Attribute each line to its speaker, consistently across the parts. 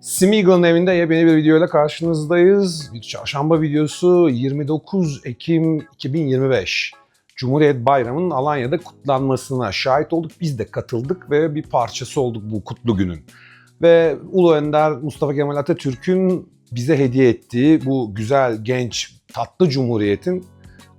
Speaker 1: Smeagol'un evinde yepyeni bir videoyla karşınızdayız. Bir çarşamba videosu 29 Ekim 2025. Cumhuriyet Bayramı'nın Alanya'da kutlanmasına şahit olduk. Biz de katıldık ve bir parçası olduk bu kutlu günün. Ve Ulu Önder Mustafa Kemal Atatürk'ün bize hediye ettiği bu güzel, genç, tatlı cumhuriyetin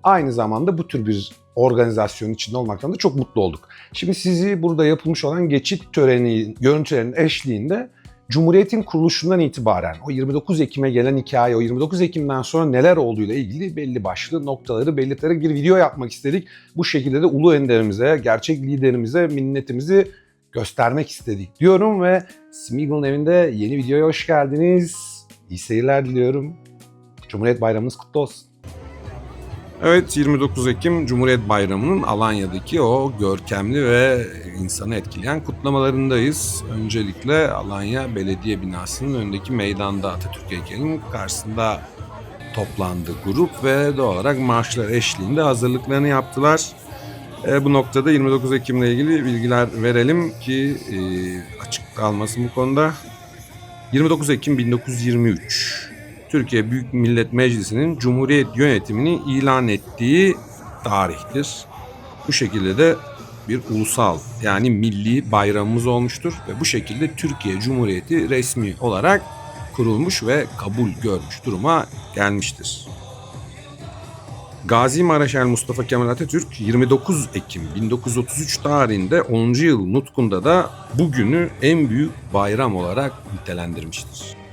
Speaker 1: aynı zamanda bu tür bir organizasyonun içinde olmaktan da çok mutlu olduk. Şimdi sizi burada yapılmış olan geçit töreni, görüntülerinin eşliğinde Cumhuriyet'in kuruluşundan itibaren o 29 Ekim'e gelen hikaye, o 29 Ekim'den sonra neler olduğuyla ilgili belli başlı noktaları belirterek bir video yapmak istedik. Bu şekilde de Ulu Önderimize, gerçek liderimize minnetimizi göstermek istedik diyorum ve Smeagol'un evinde yeni videoya hoş geldiniz. İyi seyirler diliyorum. Cumhuriyet Bayramınız kutlu olsun. Evet 29 Ekim Cumhuriyet Bayramı'nın Alanya'daki o görkemli ve insanı etkileyen kutlamalarındayız. Öncelikle Alanya Belediye Binası'nın önündeki meydanda Atatürk heykelinin karşısında toplandı grup ve doğal olarak marşlar eşliğinde hazırlıklarını yaptılar. E, bu noktada 29 Ekim'le ilgili bilgiler verelim ki e, açık kalmasın bu konuda. 29 Ekim 1923 Türkiye Büyük Millet Meclisi'nin Cumhuriyet yönetimini ilan ettiği tarihtir. Bu şekilde de bir ulusal yani milli bayramımız olmuştur ve bu şekilde Türkiye Cumhuriyeti resmi olarak kurulmuş ve kabul görmüş duruma gelmiştir. Gazi Maraşal Mustafa Kemal Atatürk 29 Ekim 1933 tarihinde 10. yıl nutkunda da bugünü en büyük bayram olarak nitelendirmiştir.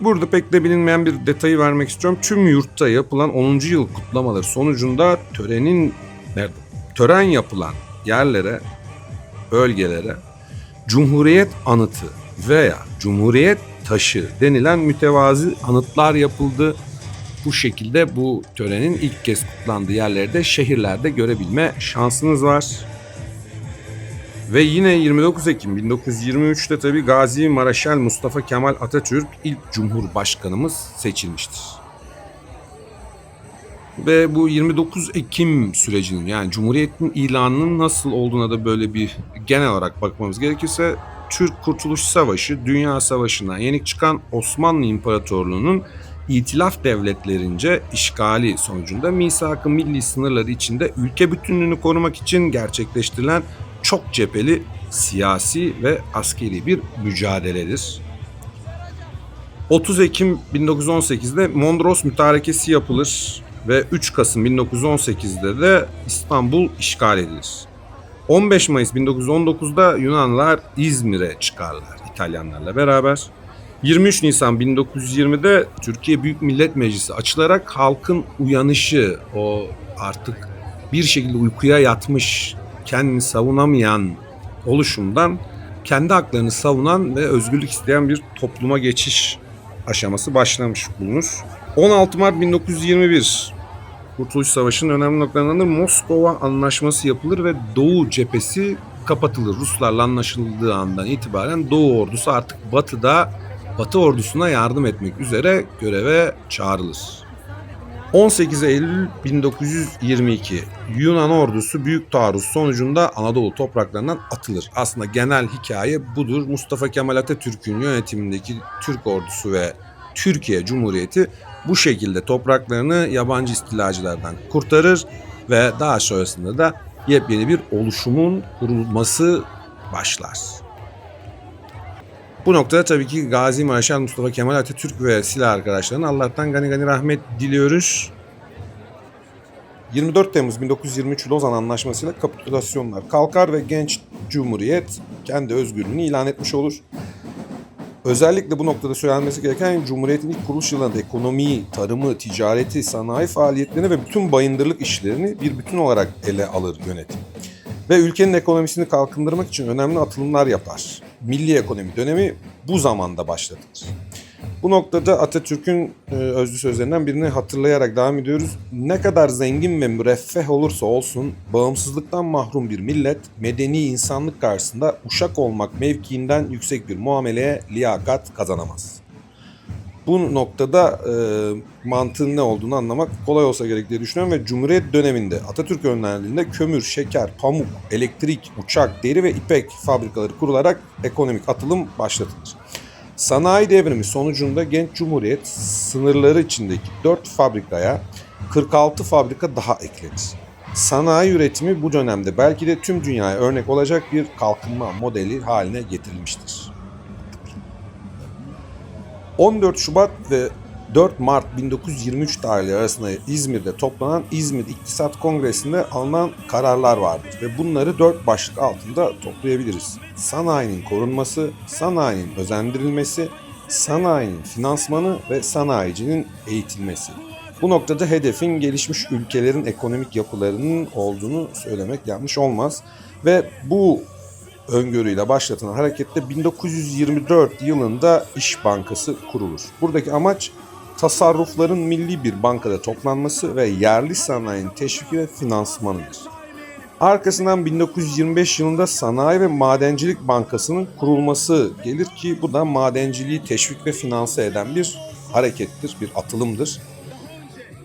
Speaker 1: Burada pek de bilinmeyen bir detayı vermek istiyorum. Tüm yurtta yapılan 10. yıl kutlamaları sonucunda törenin nerede? Tören yapılan yerlere, bölgelere Cumhuriyet anıtı veya Cumhuriyet taşı denilen mütevazi anıtlar yapıldı. Bu şekilde bu törenin ilk kez kutlandığı yerleri de şehirlerde görebilme şansınız var. Ve yine 29 Ekim 1923'te tabi Gazi Maraşal Mustafa Kemal Atatürk ilk Cumhurbaşkanımız seçilmiştir. Ve bu 29 Ekim sürecinin yani Cumhuriyet'in ilanının nasıl olduğuna da böyle bir genel olarak bakmamız gerekirse Türk Kurtuluş Savaşı, Dünya Savaşı'ndan yenik çıkan Osmanlı İmparatorluğu'nun İtilaf devletlerince işgali sonucunda misak-ı milli sınırları içinde ülke bütünlüğünü korumak için gerçekleştirilen çok cepheli siyasi ve askeri bir mücadeledir. 30 Ekim 1918'de Mondros Mütarekesi yapılır ve 3 Kasım 1918'de de İstanbul işgal edilir. 15 Mayıs 1919'da Yunanlılar İzmir'e çıkarlar İtalyanlarla beraber. 23 Nisan 1920'de Türkiye Büyük Millet Meclisi açılarak halkın uyanışı, o artık bir şekilde uykuya yatmış, kendini savunamayan oluşumdan kendi haklarını savunan ve özgürlük isteyen bir topluma geçiş aşaması başlamış bulunur. 16 Mart 1921 Kurtuluş Savaşı'nın önemli noktalarından da Moskova Anlaşması yapılır ve Doğu cephesi kapatılır. Ruslarla anlaşıldığı andan itibaren Doğu ordusu artık batıda Batı ordusuna yardım etmek üzere göreve çağrılır. 18 Eylül 1922 Yunan ordusu büyük taarruz sonucunda Anadolu topraklarından atılır. Aslında genel hikaye budur. Mustafa Kemal Atatürk'ün yönetimindeki Türk ordusu ve Türkiye Cumhuriyeti bu şekilde topraklarını yabancı istilacılardan kurtarır ve daha sonrasında da yepyeni bir oluşumun kurulması başlar. Bu noktada tabii ki Gazi Marşal Mustafa Kemal Atatürk ve silah arkadaşlarına Allah'tan gani gani rahmet diliyoruz. 24 Temmuz 1923 Lozan Anlaşması'yla kapitülasyonlar kalkar ve genç cumhuriyet kendi özgürlüğünü ilan etmiş olur. Özellikle bu noktada söylenmesi gereken Cumhuriyet'in ilk kuruluş yıllarında ekonomiyi, tarımı, ticareti, sanayi faaliyetlerini ve bütün bayındırlık işlerini bir bütün olarak ele alır yönetim. Ve ülkenin ekonomisini kalkındırmak için önemli atılımlar yapar. Milli ekonomi dönemi bu zamanda başlatılır. Bu noktada Atatürk'ün e, özlü sözlerinden birini hatırlayarak devam ediyoruz. Ne kadar zengin ve müreffeh olursa olsun bağımsızlıktan mahrum bir millet medeni insanlık karşısında uşak olmak mevkiinden yüksek bir muameleye liyakat kazanamaz. Bu noktada e, mantığın ne olduğunu anlamak kolay olsa gerek diye düşünüyorum ve Cumhuriyet döneminde Atatürk önderliğinde kömür, şeker, pamuk, elektrik, uçak, deri ve ipek fabrikaları kurularak ekonomik atılım başlatılır. Sanayi devrimi sonucunda genç cumhuriyet sınırları içindeki 4 fabrikaya 46 fabrika daha ekledi. Sanayi üretimi bu dönemde belki de tüm dünyaya örnek olacak bir kalkınma modeli haline getirilmiştir. 14 Şubat ve 4 Mart 1923 tarihleri arasında İzmir'de toplanan İzmir İktisat Kongresi'nde alınan kararlar vardır ve bunları dört başlık altında toplayabiliriz. Sanayinin korunması, sanayinin özendirilmesi, sanayinin finansmanı ve sanayicinin eğitilmesi. Bu noktada hedefin gelişmiş ülkelerin ekonomik yapılarının olduğunu söylemek yanlış olmaz ve bu öngörüyle başlatılan harekette 1924 yılında İş Bankası kurulur. Buradaki amaç tasarrufların milli bir bankada toplanması ve yerli sanayinin teşviki ve finansmanıdır. Arkasından 1925 yılında Sanayi ve Madencilik Bankası'nın kurulması gelir ki bu da madenciliği teşvik ve finanse eden bir harekettir, bir atılımdır.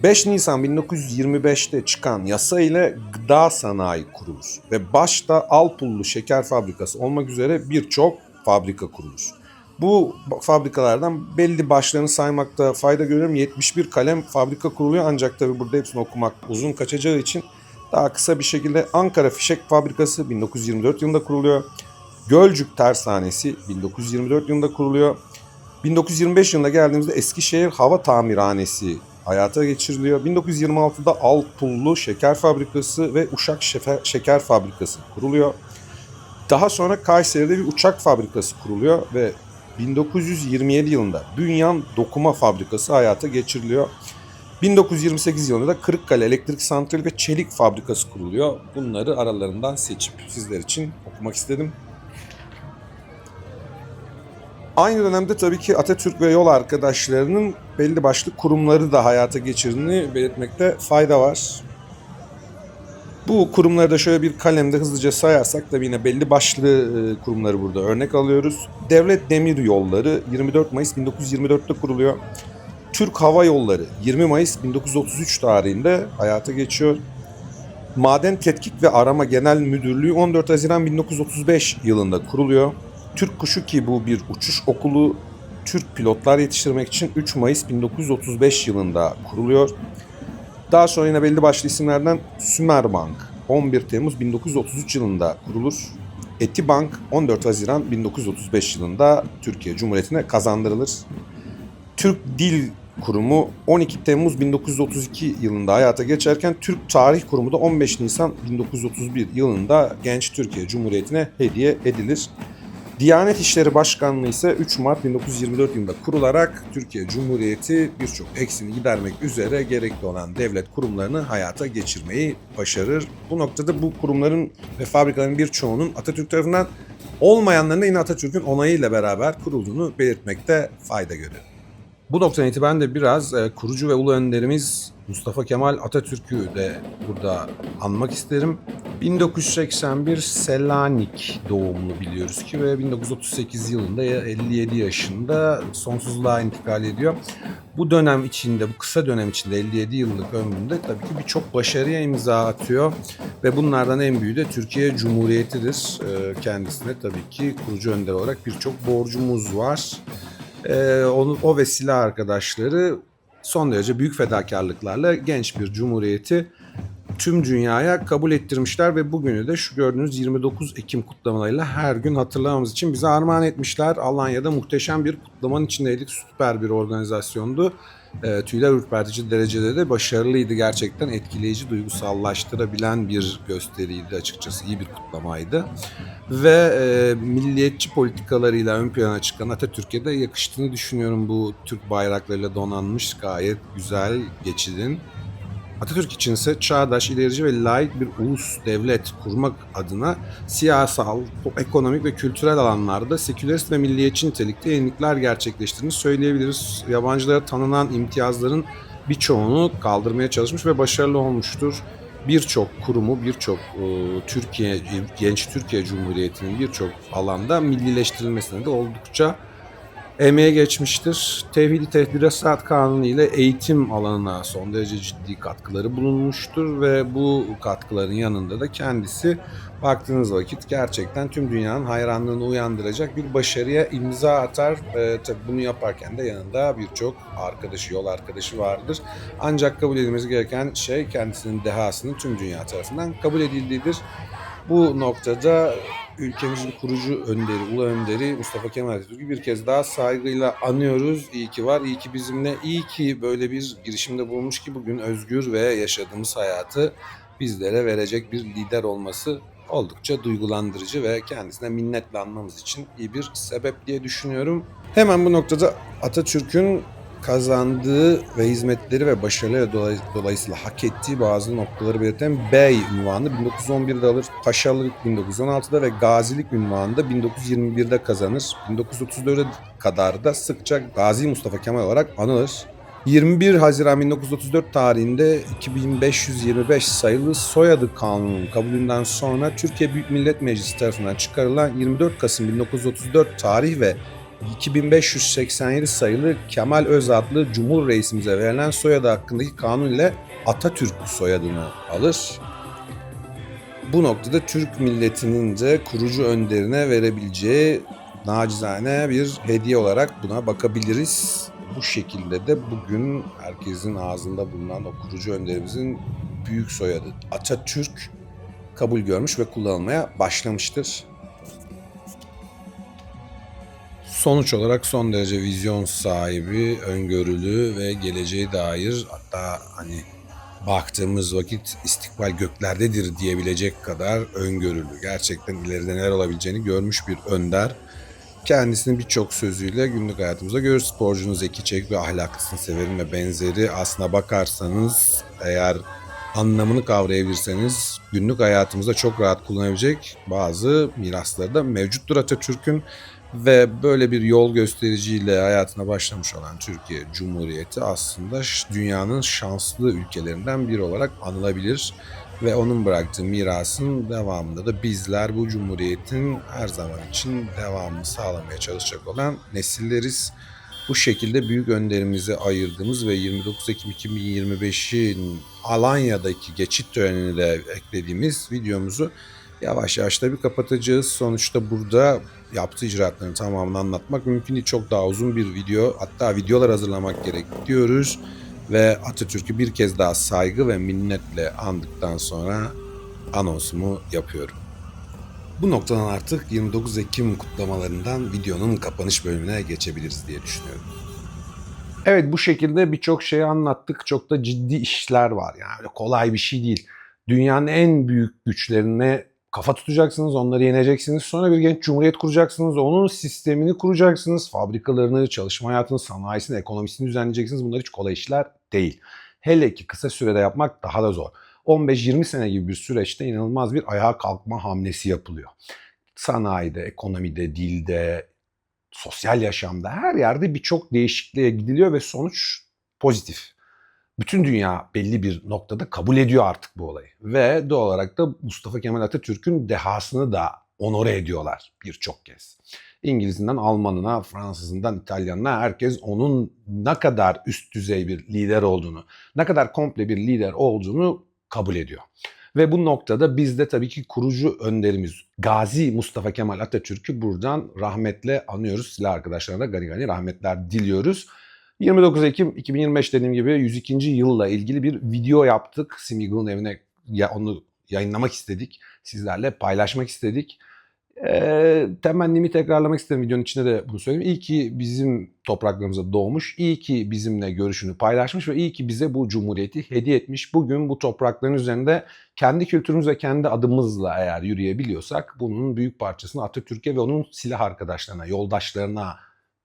Speaker 1: 5 Nisan 1925'te çıkan yasa ile gıda sanayi kurulur ve başta Alpullu Şeker Fabrikası olmak üzere birçok fabrika kurulur. Bu fabrikalardan belli başlarını saymakta fayda görüyorum. 71 kalem fabrika kuruluyor ancak tabi burada hepsini okumak uzun kaçacağı için daha kısa bir şekilde Ankara Fişek Fabrikası 1924 yılında kuruluyor. Gölcük Tersanesi 1924 yılında kuruluyor. 1925 yılında geldiğimizde Eskişehir Hava Tamirhanesi hayata geçiriliyor. 1926'da Alpullu Şeker Fabrikası ve Uşak Şeker Fabrikası kuruluyor. Daha sonra Kayseri'de bir uçak fabrikası kuruluyor ve 1927 yılında Bünyan Dokuma Fabrikası hayata geçiriliyor. 1928 yılında da Kırıkkale Elektrik Santrali ve Çelik Fabrikası kuruluyor. Bunları aralarından seçip sizler için okumak istedim. Aynı dönemde tabii ki Atatürk ve yol arkadaşlarının belli başlı kurumları da hayata geçirdiğini belirtmekte fayda var. Bu kurumları da şöyle bir kalemde hızlıca sayarsak da yine belli başlı e, kurumları burada örnek alıyoruz. Devlet Demir Yolları 24 Mayıs 1924'te kuruluyor. Türk Hava Yolları 20 Mayıs 1933 tarihinde hayata geçiyor. Maden Tetkik ve Arama Genel Müdürlüğü 14 Haziran 1935 yılında kuruluyor. Türk Kuşu ki bu bir uçuş okulu Türk pilotlar yetiştirmek için 3 Mayıs 1935 yılında kuruluyor. Daha sonra yine belli başlı isimlerden Sümerbank 11 Temmuz 1933 yılında kurulur. Etibank 14 Haziran 1935 yılında Türkiye Cumhuriyeti'ne kazandırılır. Türk Dil Kurumu 12 Temmuz 1932 yılında hayata geçerken Türk Tarih Kurumu da 15 Nisan 1931 yılında genç Türkiye Cumhuriyeti'ne hediye edilir. Diyanet İşleri Başkanlığı ise 3 Mart 1924 yılında kurularak Türkiye Cumhuriyeti birçok eksini gidermek üzere gerekli olan devlet kurumlarını hayata geçirmeyi başarır. Bu noktada bu kurumların ve fabrikaların birçoğunun Atatürk tarafından olmayanların da yine Atatürk'ün onayıyla beraber kurulduğunu belirtmekte fayda görüyorum. Bu noktadan itibaren de biraz e, kurucu ve ulu önderimiz Mustafa Kemal Atatürk'ü de burada anmak isterim. 1981 Selanik doğumlu biliyoruz ki ve 1938 yılında 57 yaşında sonsuzluğa intikal ediyor. Bu dönem içinde, bu kısa dönem içinde 57 yıllık ömründe tabii ki birçok başarıya imza atıyor ve bunlardan en büyüğü de Türkiye Cumhuriyeti'dir. E, kendisine tabii ki kurucu önder olarak birçok borcumuz var. E, onu, o vesile arkadaşları son derece büyük fedakarlıklarla genç bir cumhuriyeti tüm dünyaya kabul ettirmişler ve bugünü de şu gördüğünüz 29 Ekim kutlamalarıyla her gün hatırlamamız için bize armağan etmişler. Alanya'da muhteşem bir kutlamanın içindeydik. Süper bir organizasyondu. E, tüyler ürpertici derecede de başarılıydı. Gerçekten etkileyici, duygusallaştırabilen bir gösteriydi açıkçası. İyi bir kutlamaydı. Ve e, milliyetçi politikalarıyla ön plana çıkan Atatürk'e de yakıştığını düşünüyorum bu Türk bayraklarıyla donanmış gayet güzel geçidin. Atatürk için ise çağdaş, ilerici ve layık bir ulus devlet kurmak adına siyasal, ekonomik ve kültürel alanlarda sekülerist ve milliyetçi nitelikte yenilikler gerçekleştirdiğini söyleyebiliriz. Yabancılara tanınan imtiyazların birçoğunu kaldırmaya çalışmış ve başarılı olmuştur. Birçok kurumu, birçok e, Türkiye, genç Türkiye Cumhuriyeti'nin birçok alanda millileştirilmesine de oldukça emeğe geçmiştir. Tevhid-i Tedrisat Kanunu ile eğitim alanına son derece ciddi katkıları bulunmuştur ve bu katkıların yanında da kendisi baktığınız vakit gerçekten tüm dünyanın hayranlığını uyandıracak bir başarıya imza atar. Ee, tabii bunu yaparken de yanında birçok arkadaşı, yol arkadaşı vardır. Ancak kabul edilmesi gereken şey kendisinin dehasının tüm dünya tarafından kabul edildiğidir. Bu noktada ülkemizin kurucu önderi, ulu önderi Mustafa Kemal Atatürk'ü bir kez daha saygıyla anıyoruz. İyi ki var, iyi ki bizimle, iyi ki böyle bir girişimde bulunmuş ki bugün özgür ve yaşadığımız hayatı bizlere verecek bir lider olması oldukça duygulandırıcı ve kendisine minnetle anmamız için iyi bir sebep diye düşünüyorum. Hemen bu noktada Atatürk'ün kazandığı ve hizmetleri ve başarıları dolay- dolayısıyla hak ettiği bazı noktaları belirten Bey ünvanı 1911'de alır, Paşalık 1916'da ve Gazilik ünvanını da 1921'de kazanır. 1934'e kadar da sıkça Gazi Mustafa Kemal olarak anılır. 21 Haziran 1934 tarihinde 2525 sayılı soyadı kanunun kabulünden sonra Türkiye Büyük Millet Meclisi tarafından çıkarılan 24 Kasım 1934 tarih ve 2587 sayılı Kemal Öz adlı Cumhur Reisimize verilen soyadı hakkındaki kanun ile Atatürk soyadını alır. Bu noktada Türk milletinin de kurucu önderine verebileceği nacizane bir hediye olarak buna bakabiliriz. Bu şekilde de bugün herkesin ağzında bulunan o kurucu önderimizin büyük soyadı Atatürk kabul görmüş ve kullanılmaya başlamıştır. Sonuç olarak son derece vizyon sahibi, öngörülü ve geleceğe dair hatta hani baktığımız vakit istikbal göklerdedir diyebilecek kadar öngörülü. Gerçekten ileride neler olabileceğini görmüş bir önder. Kendisini birçok sözüyle günlük hayatımızda görürüz. Sporcunun zeki, çevik ve ahlaklısını severim ve benzeri. Aslına bakarsanız eğer anlamını kavrayabilirseniz günlük hayatımızda çok rahat kullanabilecek bazı mirasları da mevcuttur Atatürk'ün. Ve böyle bir yol göstericiyle hayatına başlamış olan Türkiye Cumhuriyeti aslında dünyanın şanslı ülkelerinden biri olarak anılabilir. Ve onun bıraktığı mirasın devamında da bizler bu cumhuriyetin her zaman için devamını sağlamaya çalışacak olan nesilleriz. Bu şekilde büyük önderimize ayırdığımız ve 29 Ekim 2025'in Alanya'daki geçit törenini de eklediğimiz videomuzu yavaş yavaş da bir kapatacağız. Sonuçta burada yaptığı icraatların tamamını anlatmak mümkün değil. Çok daha uzun bir video hatta videolar hazırlamak gerek diyoruz. Ve Atatürk'ü bir kez daha saygı ve minnetle andıktan sonra anonsumu yapıyorum. Bu noktadan artık 29 Ekim kutlamalarından videonun kapanış bölümüne geçebiliriz diye düşünüyorum. Evet bu şekilde birçok şeyi anlattık. Çok da ciddi işler var. Yani kolay bir şey değil. Dünyanın en büyük güçlerine kafa tutacaksınız, onları yeneceksiniz. Sonra bir genç cumhuriyet kuracaksınız, onun sistemini kuracaksınız. Fabrikalarını, çalışma hayatını, sanayisini, ekonomisini düzenleyeceksiniz. Bunlar hiç kolay işler değil. Hele ki kısa sürede yapmak daha da zor. 15-20 sene gibi bir süreçte inanılmaz bir ayağa kalkma hamlesi yapılıyor. Sanayide, ekonomide, dilde, sosyal yaşamda her yerde birçok değişikliğe gidiliyor ve sonuç pozitif. Bütün dünya belli bir noktada kabul ediyor artık bu olayı. Ve doğal olarak da Mustafa Kemal Atatürk'ün dehasını da onore ediyorlar birçok kez. İngilizinden Almanına, Fransızından İtalyanına herkes onun ne kadar üst düzey bir lider olduğunu, ne kadar komple bir lider olduğunu kabul ediyor. Ve bu noktada biz de tabii ki kurucu önderimiz Gazi Mustafa Kemal Atatürk'ü buradan rahmetle anıyoruz. Silah arkadaşlarına da gani gani rahmetler diliyoruz. 29 Ekim 2025 dediğim gibi 102. yılla ilgili bir video yaptık. Smeagol'un evine ya onu yayınlamak istedik. Sizlerle paylaşmak istedik. Ee, temennimi tekrarlamak istedim videonun içinde de bunu söyleyeyim. İyi ki bizim topraklarımıza doğmuş, iyi ki bizimle görüşünü paylaşmış ve iyi ki bize bu cumhuriyeti hediye etmiş. Bugün bu toprakların üzerinde kendi kültürümüz ve kendi adımızla eğer yürüyebiliyorsak bunun büyük parçasını Atatürk'e ve onun silah arkadaşlarına, yoldaşlarına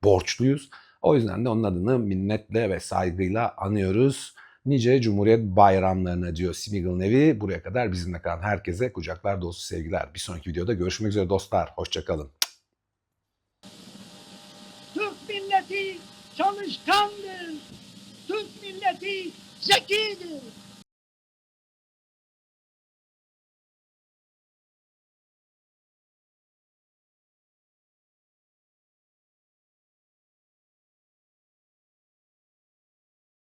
Speaker 1: borçluyuz. O yüzden de onun adını minnetle ve saygıyla anıyoruz. Nice Cumhuriyet bayramlarına diyor Smeagol'un evi. Buraya kadar bizimle kalan herkese kucaklar dolusu sevgiler. Bir sonraki videoda görüşmek üzere dostlar. Hoşçakalın.
Speaker 2: Türk milleti çalışkandır. Türk milleti zekidir.